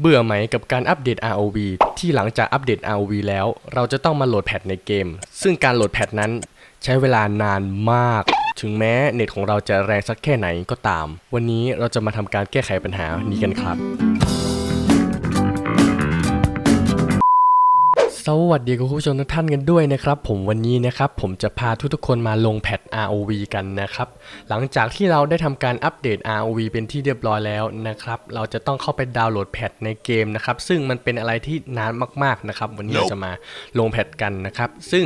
เบื่อไหมกับการอัปเดต ROV ที่หลังจากอัปเดต ROV แล้ว เราจะต้องมาโหลดแพทในเกม ซึ่งการโหลดแพทนั้นใช้เวลานานมาก ถึงแม้เน็ตของเราจะแรงสักแค่ไหนก็ตาม วันนี้เราจะมาทำการแก้ไขปัญหานี้กันครับ สวัสดีคุณผู้ชมทุกท่านกันด้วยนะครับ ผมวันนี้นะครับผมจะพาทุกๆคนมาลงแพท ROV กันนะครับ หลังจากที่เราได้ทำการอัปเดต ROV เป็นที่เรียบร้อยแล้วนะครับ เราจะต้องเข้าไปดาวน์โหลดแพทในเกมนะครับ ซึ่งมันเป็นอะไรที่นานมากๆนะครับ วันนี้เราจะมาลงแพทกันนะครับ ซึ่ง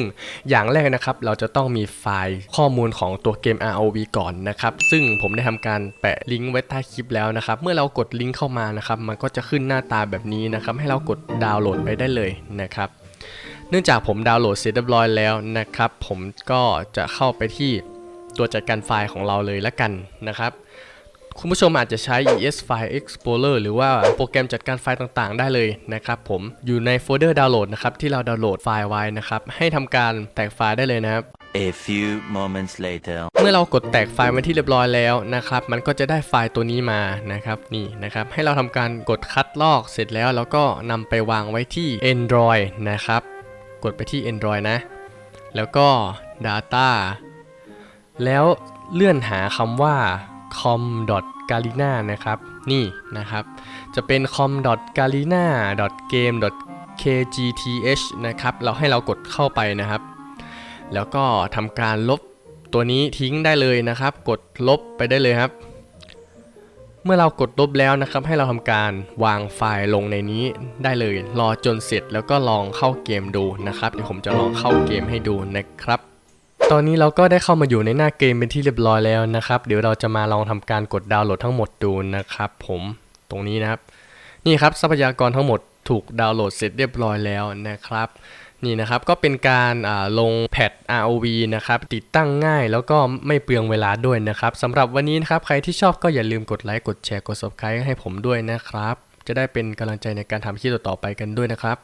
อย่างแรกนะครับเราจะต้องมีไฟล์ข้อมูลของตัวเกม ROV ก่อนนะครับ ซึ่งผมได้ทำการแปะลิงก์ไว้ใต้คลิปแล้วนะครับ เมื่อเรากดลิงก์เข้ามานะครับ มันก็จะขึ้นหน้าตาแบบนี้นะครับ ให้เรากดดาวน์โหลดไปได้เลยนะครับ นื่องจากผมดาวน์โหลดเสร็จเรียบร้อยแล้วนะครับ ผมก็จะเข้าไปที่ตัวจัดการไฟล์ของเราเลยละกันนะครับ คุณผู้ชมอาจจะใช้ ES File Explorer หรือว่าโปรแกรมจัดการไฟล์ต่างๆ ได้เลยนะครับผมอยู่ในโฟลเดอร์ดาวน์โหลดนะครับที่เราดาวน์โหลดไฟล์ไว้นะครับ ให้ทำการแตกไฟล์ได้เลยนะครับ A few moments later. เมื่อเรากดแตกไฟล์มาที่เรียบร้อยแล้วนะครับ มันก็จะได้ไฟล์ตัวนี้มานะครับ นี่นะครับ ให้เราทำการกดคัดลอกเสร็จแล้ว แล้วก็นำไปวางไว้ที่ Android นะครับ กดไปที่ Android นะ แล้วก็ Data แล้วเลื่อนหาคำว่า com.galina นะครับ นี่นะครับ จะเป็น com.galina.game.kgth นะครับ เราให้เรากดเข้าไปนะครับ แล้วก็ทำการลบตัวนี้ทิ้งได้เลยนะครับ กดลบไปได้เลยครับ เมื่อเรากดลบแล้วนะครับ ให้เราทำการวางไฟล์ลงในนี้ได้เลย รอจนเสร็จแล้วก็ลองเข้าเกมดูนะครับเดี๋ยวผมจะลองเข้าเกมให้ดูนะครับ ตอนนี้เราก็ได้เข้ามาอยู่ในหน้าเกมเป็นที่เรียบร้อยแล้วนะครับ เดี๋ยวเราจะมาลองทำการกดดาวน์โหลดทั้งหมดดูนะครับ ผมตรงนี้นะครับ นี่ครับทรัพยากรทั้งหมดถูกดาวน์โหลดเสร็จเรียบร้อยแล้วนะครับ นี่นะครับก็เป็นการลงแพด ROV นะครับติดตั้งง่ายแล้วก็ไม่เปลืองเวลาด้วยนะครับสำหรับวันนี้นะครับใครที่ชอบก็อย่าลืมกดไลค์กดแชร์กด subscribe ให้ผมด้วยนะครับ จะได้เป็นกำลังใจในการทำคลิปต่อๆไปกันด้วยนะครับ